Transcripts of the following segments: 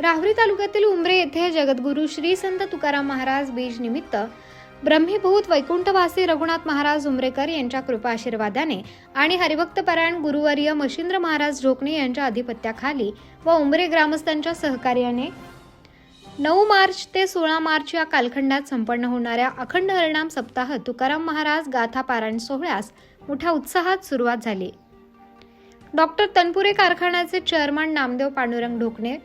राहुरी तालुक्यातील उमरे येथे जगद्गुरू श्री संत तुकाराम महाराज बीज निमित्त ब्रह्मीभूत वैकुंठवासी रघुनाथ महाराज उमरेकर यांच्या कृपा आशीर्वादाने आणि हरिभक्त परायण गुरुवर्य मशिंद्र महाराज झोकणे यांच्या अधिपत्याखाली व उमरे ग्रामस्थांच्या सहकार्याने नऊ मार्च ते सोळा मार्च या कालखंडात संपन्न होणाऱ्या अखंड हरिणाम सप्ताह तुकाराम महाराज गाथा पारायण सोहळ्यास मोठ्या उत्साहात सुरुवात झाली. डॉक्टर तनपुरे कारखान्याचे चेअरमन नामदेव पांडुरंग ढोकणे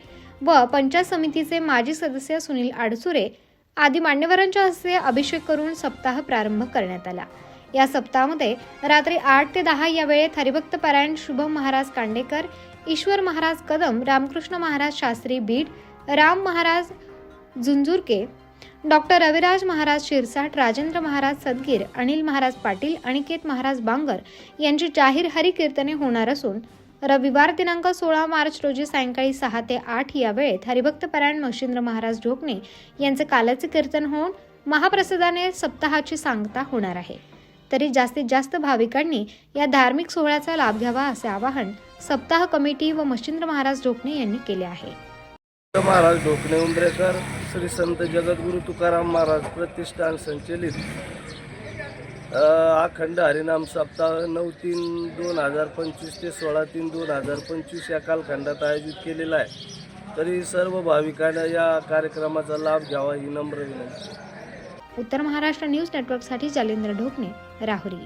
व पंचायत समितीचे माजी सदस्य सुनील आडसुरे आदी मान्यवरांच्या हस्ते अभिषेक करून सप्ताह प्रारंभ करण्यात आला. या सप्ताहामध्ये रात्री आठ ते दहा या वेळेत हरिभक्त पारायण शुभम महाराज कांडेकर ईश्वर महाराज कदम रामकृष्ण महाराज शास्त्री बीड राम महाराज झुंझुरके डॉक्टर रविराज महाराज शिरसाट राजेंद्र महाराज सदगीर अनिल महाराज पाटील अनिकेत महाराज बांगर यांची जाहीर हरिकीर्तने होणार असून रविवार दिनांक सोळा मार्च रोजी सायंकाळी सहा ते आठ या वेळेत हरिभक्त परायण मशिंद्र महाराज ढोकणे यांचे कालाचे कीर्तन होऊन महाप्रसादाने सप्ताहाची सांगता होणार आहे. तरी जास्तीत जास्त भाविकांनी या धार्मिक सोहळ्याचा लाभ घ्यावा असे आवाहन सप्ताह कमिटी व मशिंद्र महाराज ढोकणे यांनी केले आहे. महाराज ढोकणे उंबरेकर श्री संत जगद्गुरु तुकाराम महाराज प्रतिष्ठान संचलित. अखंड हरिनाम सप्ताह नऊ तीन दोन हजार पंचवीस ते सोळा तीन दोन हजार पंचवीस या कालखंडात आयोजित केलेला आहे. तरी सर्व भाविकांना या कार्यक्रमाचा लाभ घ्यावा ही नम्र विनंती. उत्तर महाराष्ट्र न्यूज नेटवर्कसाठी जालेंद्र ढोकणे राहुरी.